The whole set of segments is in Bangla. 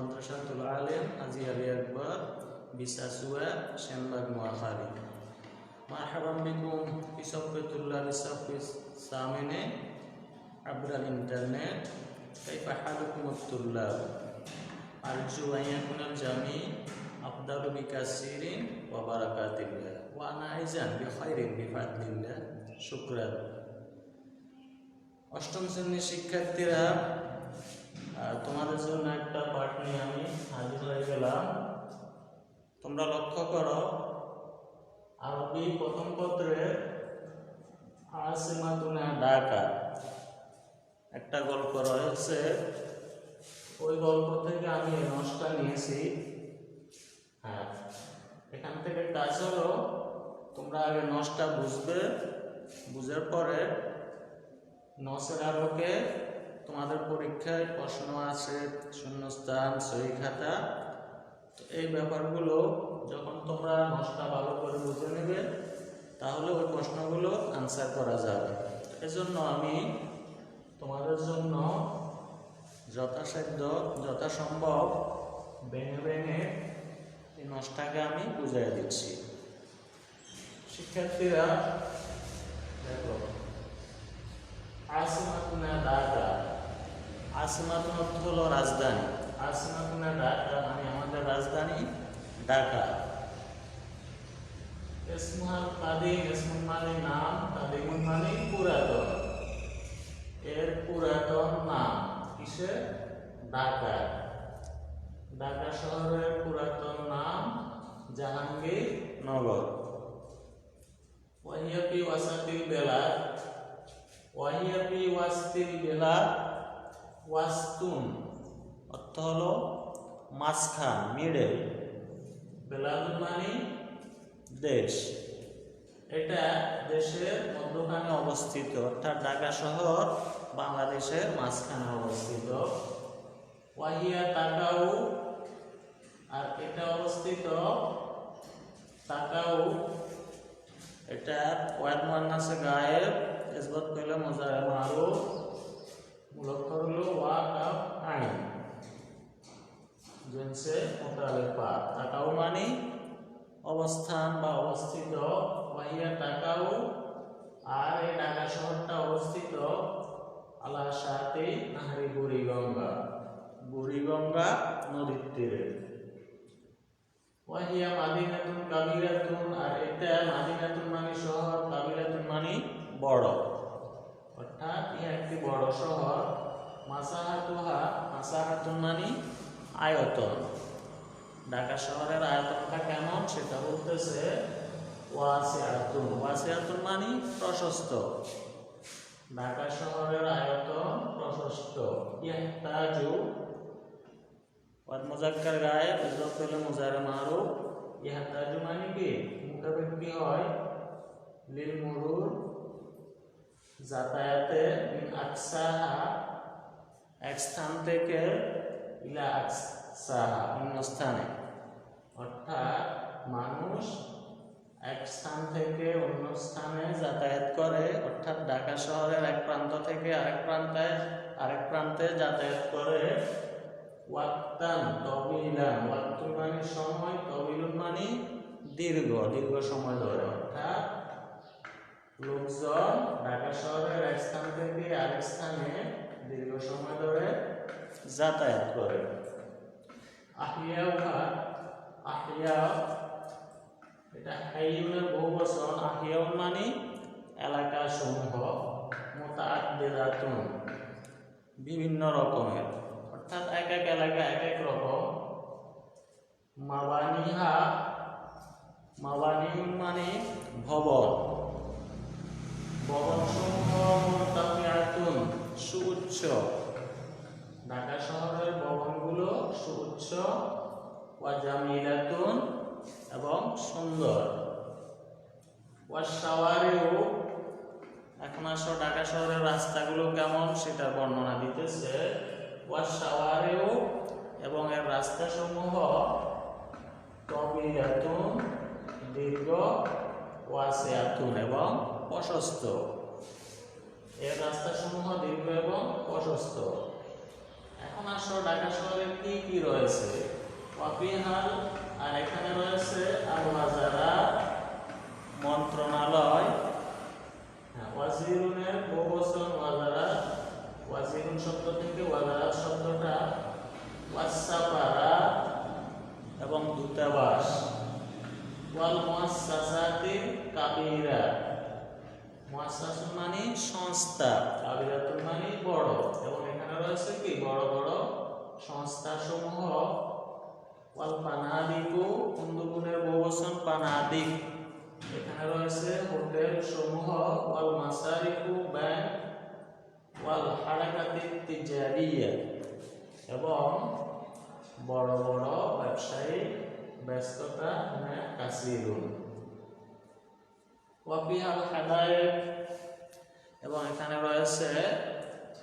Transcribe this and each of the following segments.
মাদ্রাসাতুল আলেম হাজি আলী আকবর বিসাসুয়া শ্যামবাগ নোয়াখালী مرحبا بكم في صف طلاب الصف الثامن عبر الإنترنت كيف حالكم الطلاب أرجو أن يكون الجميع أفضل بكثير وبركات الله وأنا أيضا بخير بفضل الله شكرا অষ্টম শ্রেণীর শিক্ষার্থীরা আহ, তোমাদের জন্য একটা পাঠ নিয়ে আমি হাজির হয়ে গেলাম। তোমরা লক্ষ্য করো আরবি প্রথম পত্রে আসিমাতুনা ঢাকা। একটা গল্প রয়েছে ওই গল্প থেকে আমি নসটা নিয়েছি। হ্যাঁ এখান থেকে কাজ হলো তোমরা আগে নসটা বুঝবে। বুঝার পরে নসের আলোকে তোমাদের পরীক্ষায় প্রশ্ন আছে, শূন্যস্থান, সহি খাতা। তো এই ব্যাপারগুলো যখন তোমরা নসটা ভালো করে বুঝে নেবে, তাহলে ওই প্রশ্নগুলো আনসার করা যাবে। এজন্য আমি তোমাদের জন্য যথাসাধ্য, যথাসম্ভব, ভেঙে ভেঙে এই নসটাকে আমি বুঝাই দিচ্ছি। শিক্ষার্থীরা, দেখো আসিমাতুনা ঢাকা আসিমাতুন অর্থ হলো রাজধানী। আসিমাতুনা ঢাকা মানে আমাদের রাজধানী ঢাকা। ইসমুল কাদিম, ইসমুল মানে নাম কাদিমুল মানে পুরাতন। এর পুরাতন নাম কিসে? ঢাকা। ঢাকা শহরের পুরাতন নাম জাহাঙ্গীর নগর। ওয়াহিয়াপি ওয়াসাতিল বেলাদ ওয়াহিয়াপি ওয়াস্তিল বেলাদ ওয়াস্তুন অর্থ হলো মাঝখান মিডল বেলাদুল মানে দেশ। এটা দেশের মধ্যখানে অবস্থিত, অর্থাৎ ঢাকা শহর বাংলাদেশের মাঝখানে অবস্থিত। ওয়াহিয়া তাকাউ, আর এটা অবস্থিত তাকাউ। এটা ওয়াদ মান্নাসে গায়েব, ইসবত কইলে মুজারে মারুফ মূলত হলো ওয়া কাফ আইন জিনসে মুতালিফা তাকাউ মানে অবস্থান বা অবস্থিত ওয়াহিয়া টাকাও আর এই ঢাকা শহরটা অবস্থিত আলা সাথে নাহারি বুড়িগঙ্গা বুড়িগঙ্গা নদীর তীরে। ওয়াহিয়া মাদিনাতুন কাবিরাতুন আর এটা মাদিনাতুন মানে শহর, কাবিরাতুন মানে বড়। অর্থাৎ ইহা একটি বড় শহর মাসাহাতুহা, মাসাহাতুন মানে আয়তন। ঢাকা শহরের আয়তনটা কেমন? সেটা বলতেছে ওয়াসিয়াতুন। ওয়াসিয়াতুন মানে প্রশস্ত। ঢাকা শহরের আয়তন প্রশস্ত। ইয়াহতাজু ওয়াদ মুজাক্কার গায়ে ইজরত হলে মুজারে মারুফ। ইয়াহতাজু মানে কি? মুখাপেক্ষি হয়। লিল মুরুর যাতায়াতে মিন আকসাহা। এক স্থান থেকে ইলা আকসাহা অন্য স্থানে অর্থাৎ মানুষ এক স্থান থেকে অন্য স্থানে যাতায়াত করে, অর্থাৎ ঢাকা শহরের এক প্রান্ত থেকে আরেক প্রান্তে আরেক প্রান্তে যাতায়াত করে। ওয়াক্তান তবিলান ওয়াক্তুন মানে সময় তবিলুন মানে দীর্ঘ দীর্ঘ সময় ধরে। অর্থাৎ লোকজন ঢাকা শহরের এক স্থান থেকে আরেক স্থানে দীর্ঘ সময় ধরে যাতায়াত করে। আহিয়া আহিয়া এটা হাইউনের বহু বছর আহিয়াউন মানে এলাকা সমূহ মোতাদ্দিদাতুন বিভিন্ন রকমের অর্থাৎ এক এক এলাকা, এক এক রকম মাবানিহা মাবানিউন মানে ভবন ভবন সমূহ মুরতাফিআতুন সুউচ্চ। ঢাকা ভবনগুলো সুউচ্চ ওয়া জামিলাতুন এবং সুন্দর। ওয়াসাওয়ারেও এখন আসো ঢাকা শহরের রাস্তাগুলো কেমন সেটা বর্ণনা দিতেছে। ওয়াসাওয়ারেও এবং এর রাস্তাসমূহ তবিলাতুন দীর্ঘ ওয়াসিয়াতুন এবং প্রশস্ত এর রাস্তাসমূহ দীর্ঘ এবং প্রশস্ত এখন আসো ঢাকা কি কি রয়েছে ওয়াফিহাল আর এখানে রয়েছে আল মাজারা মন্ত্রণালয়। হ্যাঁ, ওয়াজিরুনের বহুবচন ওয়াজারা ওয়াজিরুন শব্দ থেকে ওয়াজারা শব্দটা ওয়াসাপারা এবং দূতাবাস ওয়াল মুয়াসসাসাতিল কাবীরা মুয়াসসাসুন মানে সংস্থা কাবীরাতুন মানে বড় এবং এখানে রয়েছে কি বড় বড় সংস্থা সমূহ ওয়াল পানাদিকু কুন্দুগুনের বহুবচন পানাদিক এখানে রয়েছে হোটেল সমূহ ওয়াল মাসারিকু ব্যাংক, ওয়াল হারাকাতি তিজারিয়া এবং বড় বড় ব্যবসায়ী ব্যস্ততা মানে কাসিরুন ওয়াফিহাল হাদায়েক এবং এখানে রয়েছে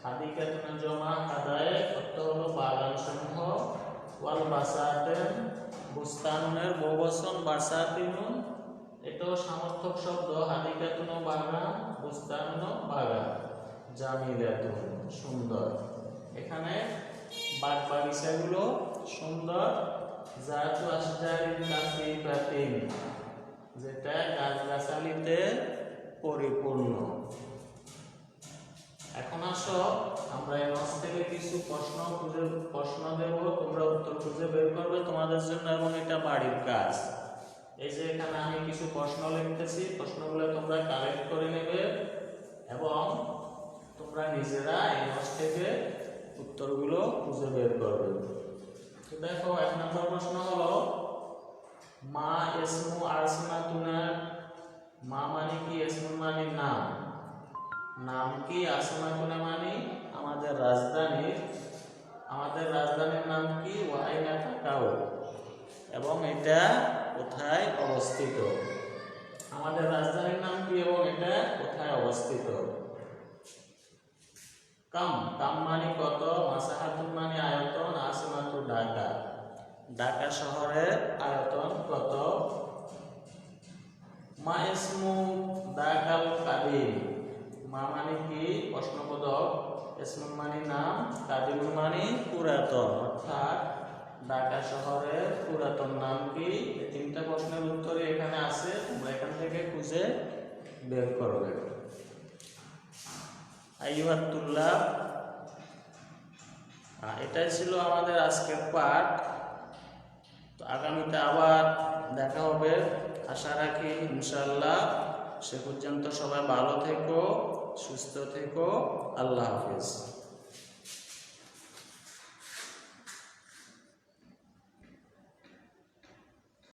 হাদিকাতুন জমা হাদায়েক অর্থ হলো বাগান সমূহ ওয়াল বাসাতেন, বুস্তানুনের বহুবচন বাসাতিনুন এটাও সামর্থক শব্দ হাদিকাতুন বাগান বুস্তানুন বাগান জামিলাতুন, সুন্দর। এখানে বাগ বাগিচাগুলো সুন্দর জাতু আসজারিন কাসিফাতিন, যেটা গাছগাছালিতে পরিপূর্ণ। এখন আসো, আমরা এই মাস থেকে কিছু প্রশ্ন খুঁজে, প্রশ্ন দেব, তোমরা উত্তর খুঁজে বের করবে তোমাদের জন্য এবং এটা বাড়ির কাজ। এই যে এখানে আমি কিছু প্রশ্ন লিখতেছি, প্রশ্নগুলো তোমরা কালেক্ট করে নেবে এবং তোমরা নিজেরা এই মাস থেকে উত্তরগুলো খুঁজে বের করবে। তো দেখো, এক নম্বর প্রশ্ন হলো, মা এসমু ইসমু আসমাতুনার মা মানে কি ইসমু মানে নাম? নাম কি? আসমাতুনা মানে? আমাদের রাজধানী আমাদের রাজধানীর নাম কি? ওয়াইনা এবং এটা কোথায় অবস্থিত? আমাদের রাজধানীর নাম কি এবং এটা কোথায় অবস্থিত? কাম কাম মানে কত? মাসাহাতুন মানে আয়তন আসমাতু ঢাকা। ঢাকা শহরের আয়তন কত? মা ইসমু দাকাল কাদিম। মা মানে কি? প্রশ্নবোধক ইসমুন মানে নাম কাদিম মানে পুরাতন। অর্থাৎ ঢাকা শহরের পুরাতন নাম কি? এই তিনটা প্রশ্নের উত্তরে এখানে আছে। তোমরা এখান থেকে খুঁজে বের করবে আইয়াতুল্লাহ এটাই ছিল আমাদের আজকের পাঠ। তো আগামীতে আবার দেখা হবে। আশা রাখি ইনশাল্লাহ সে পর্যন্ত সবাই ভালো থেকো সুস্থ থেকো। আল্লাহ হাফিজ।